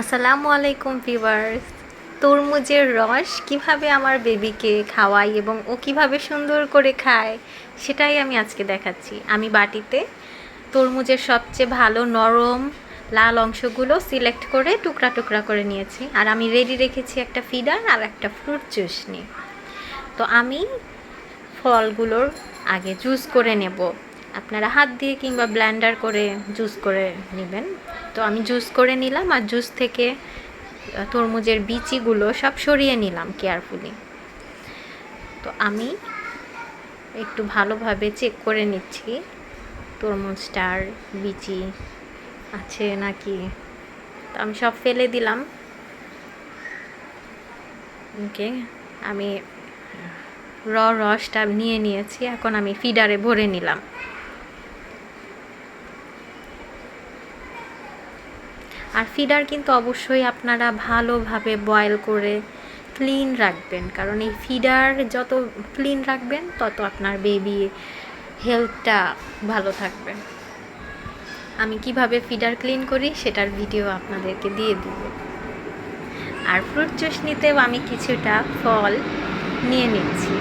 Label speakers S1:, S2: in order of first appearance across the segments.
S1: আসসালামু আলাইকুম ভিউয়ার্স। তরমুজের রস কীভাবে আমার বেবিকে খাওয়াই এবং ও কীভাবে সুন্দর করে খায়, সেটাই আমি আজকে দেখাচ্ছি। আমি বাটিতে তরমুজের সবচেয়ে ভালো নরম লাল অংশগুলো সিলেক্ট করে টুকরা টুকরা করে নিয়েছি। আর আমি রেডি রেখেছি একটা ফিডার আর একটা ফ্রুট চুষনি তো আমি ফলগুলোর আগে জুস করে নেব। আপনারা হাত দিয়ে কিংবা ব্ল্যান্ডার করে জুস করে নেবেন। তো আমি জুস করে নিলাম আর জুস থেকে তরমুজের বিচিগুলো সব সরিয়ে নিলাম কেয়ারফুলি তো আমি একটু ভালোভাবে চেক করে নিচ্ছি, তরমুজটার বিচি আছে নাকি। তো আমি সব ফেলে দিলাম। ওকে আমি র রসটা নিয়ে নিয়েছি, এখন আমি ফিডারে ভরে নিলাম। আর ফিডার কিন্তু অবশ্যই আপনারা ভালোভাবে বয়েল করে ক্লিন রাখবেন। কারণ এই ফিডার যত ক্লিন রাখবেন, তত আপনার বেবি হেলথটা ভালো থাকবে। আমি কীভাবে ফিডার ক্লিন করি সেটার ভিডিও আপনাদেরকে দিয়ে দিব। আর ফ্রুট চুষনিতেও আমি কিছুটা ফল নিয়ে নিচ্ছি।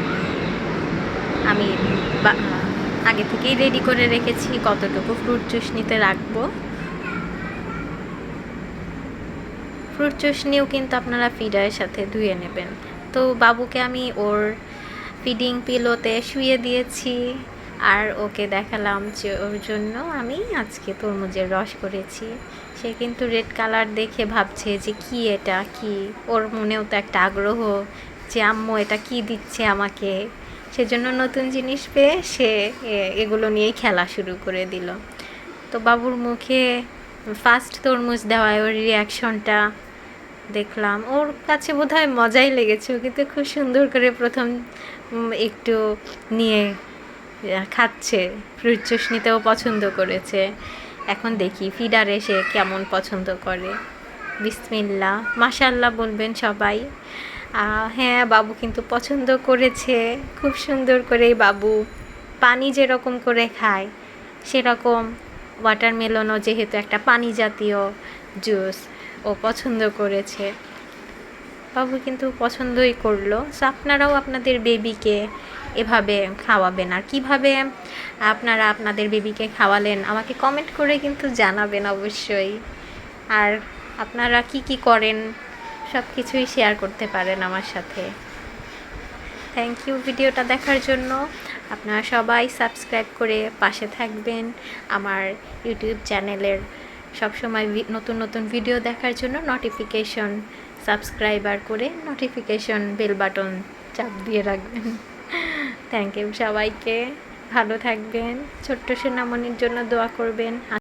S1: আমি আগে থেকেই রেডি করে রেখেছি কতটুকু ফ্রুট চুষনিতে রাখব। ফ্রুট জুস নিয়েও কিন্তু আপনারা ফিডারের সাথে ধুয়ে নেবেন। তো বাবুকে আমি ওর ফিডিং পিলোতে শুয়ে দিয়েছি আর ওকে দেখালাম যে ওর জন্য আমি আজকে তরমুজের রস করেছি। সে কিন্তু রেড কালার দেখে ভাবছে যে কি এটা, কি? ওর মনেও তো একটা আগ্রহ যে, আম্মু, এটা কি দিচ্ছে আমাকে? সেজন্য নতুন জিনিস পেয়ে সে এগুলো নিয়েই খেলা শুরু করে দিল। তো বাবুর মুখে ফার্স্ট তরমুজ দেওয়ায় ওর রিয়াকশনটা দেখলাম। ওর কাছে বোধহয় মজাই লেগেছে। ও কিন্তু খুব সুন্দর করে প্রথম একটু নিয়ে খাচ্ছে। ফ্রুট জুস নিতেও পছন্দ করেছে। এখন দেখি ফিডারে সে কেমন পছন্দ করে। বিসমিল্লা মাশাল্লাহ বলবেন সবাই। হ্যাঁ বাবু কিন্তু পছন্দ করেছে। খুব সুন্দর করে বাবু পানি যেরকম করে খায়, সেরকম ওয়াটারমেলনও যেহেতু একটা পানি জাতীয় জুস। ও পছন্দ করেছে। বাবু কিন্তু পছন্দই করল। আপনারাও আপনাদের বেবিকে এভাবে খাওয়াবেন আর কীভাবে আপনারা আপনাদের বেবিকে খাওয়ালেন আমাকে কমেন্ট করে কিন্তু জানাবেন অবশ্যই। আর আপনারা কি কি করেন সব কিছুই শেয়ার করতে পারেন আমার সাথে। থ্যাংক ইউ ভিডিওটা দেখার জন্য। আপনারা সবাই সাবস্ক্রাইব করে পাশে থাকবেন। আমার ইউটিউব চ্যানেলের সবসময় সময় নতুন নতুন ভিডিও দেখার জন্য নোটিফিকেশন সাবস্ক্রাইবার করে নোটিফিকেশন বেল বাটন চাপ দিয়ে রাখবেন। থ্যাংক ইউ সবাইকে, ভালো থাকবেন, ছোট্ট সোনামণির জন্য দোয়া করবেন।